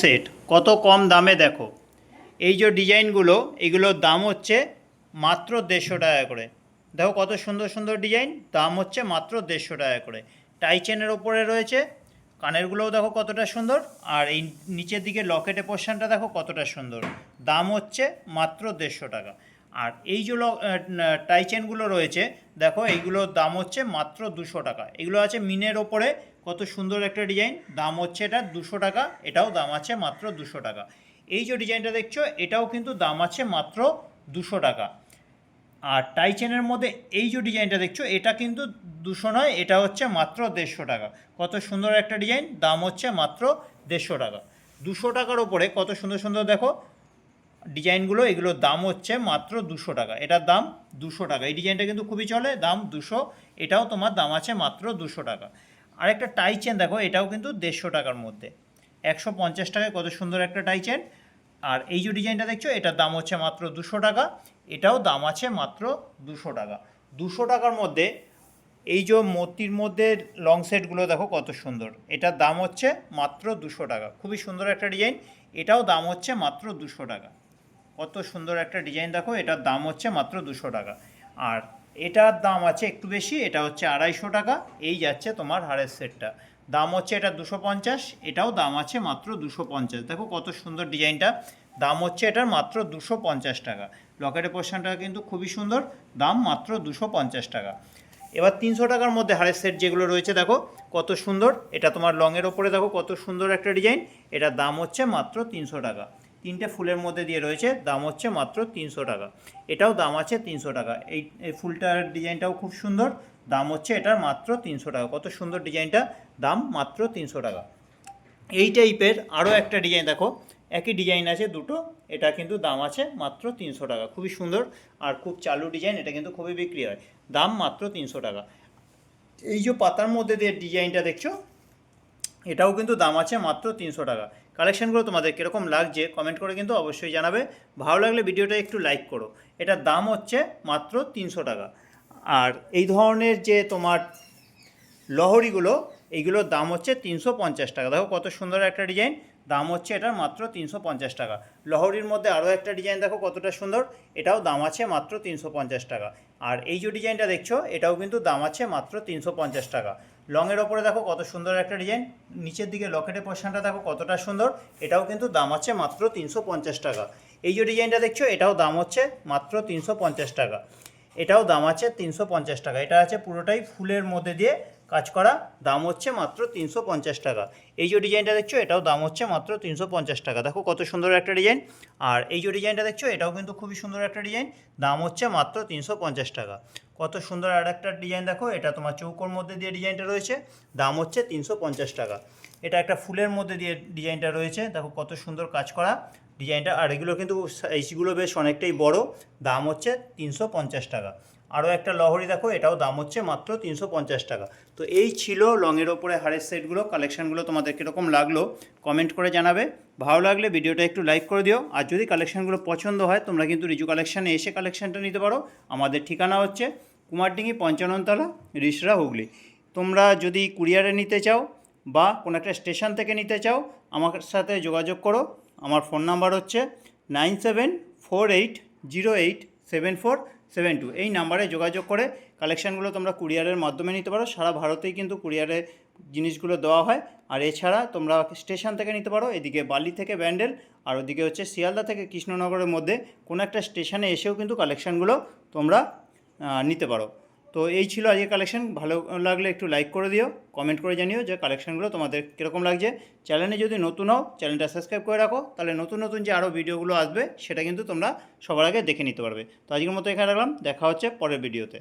Set কত কম দামে দেখো। এই যে ডিজাইনগুলো, এগুলোর দাম হচ্ছে মাত্র দেড়শো টাকা করে। দেখো কত সুন্দর সুন্দর ডিজাইন, দাম হচ্ছে মাত্র দেড়শো টাকা করে। টাই চেনের ওপরে রয়েছে, কানেরগুলোও দেখো কতটা সুন্দর, আর এই নিচের দিকে লকেটে পোর্শনটা দেখো কতটা সুন্দর। দাম হচ্ছে মাত্র দেড়শো টাকা। আর এই যে টাই চেনগুলো রয়েছে, দেখো, এইগুলোর দাম হচ্ছে মাত্র দুশো টাকা। এগুলো আছে মিনের ওপরে, কত সুন্দর একটা ডিজাইন দাম হচ্ছে এটা দুশো টাকা, এটাও দাম আছে মাত্র দুশো টাকা। এই যে ডিজাইনটা দেখছ, এটাও কিন্তু দাম আছে মাত্র দুশো টাকা। আর টাই চেনের মধ্যে এই যে ডিজাইনটা দেখছ, এটা কিন্তু দুশো নয়, এটা হচ্ছে মাত্র দেড়শো টাকা। কত সুন্দর একটা ডিজাইন দাম হচ্ছে মাত্র দেড়শো টাকা। দুশো টাকার ওপরে কত সুন্দর সুন্দর দেখো ডিজাইনগুলো, এগুলোর দাম হচ্ছে মাত্র দুশো টাকা। এটার দাম দুশো টাকা। এই ডিজাইনটা কিন্তু খুবই চলে, দাম দুশো। এটাও তোমার দাম আছে মাত্র দুশো টাকা। আর একটা টাই চেন দেখো, এটাও কিন্তু দেড়শো টাকার মধ্যে। একশো পঞ্চাশ টাকায় কত সুন্দর একটা টাই চেন আর এই যে ডিজাইনটা দেখছ, এটার দাম হচ্ছে মাত্র দুশো টাকা। এটাও দাম আছে মাত্র দুশো টাকা। দুশো টাকার মধ্যে, এই যে মতির মধ্যে লং সেটগুলো দেখো কত সুন্দর। এটার দাম হচ্ছে মাত্র দুশো টাকা। খুবই সুন্দর একটা ডিজাইন। এটাও দাম হচ্ছে মাত্র দুশো টাকা। কত সুন্দর একটা ডিজাইন দেখো, এটার দাম হচ্ছে মাত্র দুশো টাকা। আর এটার দাম আছে একটু বেশি, এটা হচ্ছে আড়াইশো টাকা, এই যাচ্ছে তোমার হারের সেটটা। দাম হচ্ছে এটা দুশো পঞ্চাশ, এটাও দাম আছে মাত্র দুশো পঞ্চাশ। দেখো কত সুন্দর ডিজাইনটা, দাম হচ্ছে এটার মাত্র দুশো পঞ্চাশ টাকা। লকেটের পোর্শনটা কিন্তু খুবই সুন্দর, দাম মাত্র দুশো পঞ্চাশ টাকা। এবার তিনশো টাকার মধ্যে হারের সেট যেগুলো রয়েছে, দেখো কত সুন্দর, এটা তোমার লংয়ের ওপরে দেখো কত সুন্দর একটা ডিজাইন, এটার দাম হচ্ছে মাত্র তিনশো টাকা। তিনটে ফুলের মধ্যে দিয়ে রয়েছে, দাম হচ্ছে মাত্র তিনশো টাকা। এটাও দাম আছে তিনশো টাকা। এই ফুলটার ডিজাইনটাও খুব সুন্দর, দাম হচ্ছে এটার মাত্র তিনশো টাকা। কত সুন্দর ডিজাইনটা, দাম মাত্র তিনশো টাকা। এই টাইপের আরও একটা ডিজাইন দেখো, একই ডিজাইন আছে দুটো, এটা কিন্তু দাম আছে মাত্র তিনশো টাকা। খুবই সুন্দর আর খুব চালু ডিজাইন, এটা কিন্তু খুবই বিক্রি হয়। দাম মাত্র তিনশো টাকা। এই যে পাতার মধ্যে দিয়ে ডিজাইনটা দেখছ, এটাও কিন্তু দাম আছে মাত্র তিনশো টাকা। কালেকশানগুলো তোমাদের কীরকম লাগছে কমেন্ট করে কিন্তু অবশ্যই জানাবে। ভালো লাগলে ভিডিওটা একটু লাইক করো। এটার দাম হচ্ছে মাত্র তিনশো টাকা। আর এই ধরনের যে তোমার লহরিগুলো, এইগুলোর দাম হচ্ছে তিনশো পঞ্চাশ টাকা। দেখো কত সুন্দর একটা ডিজাইন দাম হচ্ছে এটার মাত্র তিনশো পঞ্চাশ টাকা। লহরির মধ্যে আরও একটা ডিজাইন দেখো কতটা সুন্দর, এটাও দাম আছে মাত্র তিনশো পঞ্চাশ টাকা। আর এই যে ডিজাইনটা দেখছ, এটাও কিন্তু দাম আছে মাত্র তিনশো পঞ্চাশ টাকা। লংয়ের ওপরে দেখো কত সুন্দর একটা ডিজাইন, নিচের দিকে লকেটের পোর্শনটা দেখো কতটা সুন্দর, এটাও কিন্তু দাম আছে মাত্র তিনশো পঞ্চাশ টাকা। এই যে ডিজাইনটা দেখছ, এটাও দাম হচ্ছে মাত্র তিনশো পঞ্চাশ টাকা। এটাও দাম আছে তিনশো পঞ্চাশ টাকা। এটা আছে পুরোটাই ফুলের মধ্যে দিয়ে কাজ করা, দাম হচ্ছে মাত্র তিনশো পঞ্চাশ টাকা। এই যে ডিজাইনটা দেখছ, এটাও দাম হচ্ছে মাত্র তিনশো পঞ্চাশ টাকা। দেখো কত সুন্দর একটা ডিজাইন। আর এই যে ডিজাইনটা দেখছ, এটাও কিন্তু খুবই সুন্দর একটা ডিজাইন। দাম হচ্ছে মাত্র তিনশো পঞ্চাশ টাকা। কত সুন্দর আর একটা ডিজাইন দেখো, এটা তোমার চৌকোর মধ্যে দিয়ে ডিজাইনটা রয়েছে। দাম হচ্ছে তিনশো পঞ্চাশ টাকা। এটা একটা ফুলের মধ্যে দিয়ে ডিজাইনটা রয়েছে। দেখো কত সুন্দর কাজ করা। ডিজাইনটা আর এগুলো কিন্তু সাইজগুলো বেশ অনেকটাই বড়। দাম হচ্ছে তিনশো পঞ্চাশ টাকা। আরও একটা লহরি দেখো, এটাও দাম হচ্ছে মাত্র তিনশো পঞ্চাশ টাকা। তো এই ছিল লংয়ের ওপরে হারের সেটগুলো, কালেকশানগুলো তোমাদের কীরকম লাগল কমেন্ট করে জানাবে। ভালো লাগলে ভিডিওটা একটু লাইক করে দিও, আর যদি কালেকশানগুলো পছন্দ হয়, তোমরা কিন্তু রিজু কালেকশানে এসে কালেকশানটা নিতে পারো। আমাদের ঠিকানা হচ্ছে কুমারডিঙ্গি পঞ্চাননতলা, রিসরা হুগলি। তোমরা যদি কুরিয়ারে নিতে চাও বা কোনো একটা স্টেশন থেকে নিতে চাও, আমার সাথে যোগাযোগ করো। আমার ফোন নাম্বার হচ্ছে nine seven four eight zero eight seven four. Seven two. এই নাম্বারে যোগাযোগ করে কালেকশানগুলো তোমরা কুরিয়ারের মাধ্যমে নিতে পারো। সারা ভারতেই কিন্তু কুরিয়ারে জিনিসগুলো দেওয়া হয়। আর এছাড়া তোমরা স্টেশন থেকে নিতে পারো। এদিকে বালি থেকে ব্যান্ডেল, আর ওদিকে হচ্ছে শিয়ালদা থেকে কৃষ্ণনগরের মধ্যে কোনো একটা স্টেশনে এসেও কিন্তু কালেকশানগুলো তোমরা নিতে পারো। তো এই ছিল আজকে কালেকশন ভালো লাগলে একটু লাইক করে দিও কমেন্ট করে জানিও যে কালেকশনগুলো তোমাদের কীরকম লাগছে। চ্যানেলে যদি নতুন হও চ্যানেলটা সাবস্ক্রাইব করে রাখো, তাহলে নতুন নতুন যে আরও ভিডিওগুলো আসবে, সেটা কিন্তু তোমরা সবার আগে দেখে নিতে পারবে। তো আজকের মতো এখানে রাখলাম, দেখা হচ্ছে পরের ভিডিওতে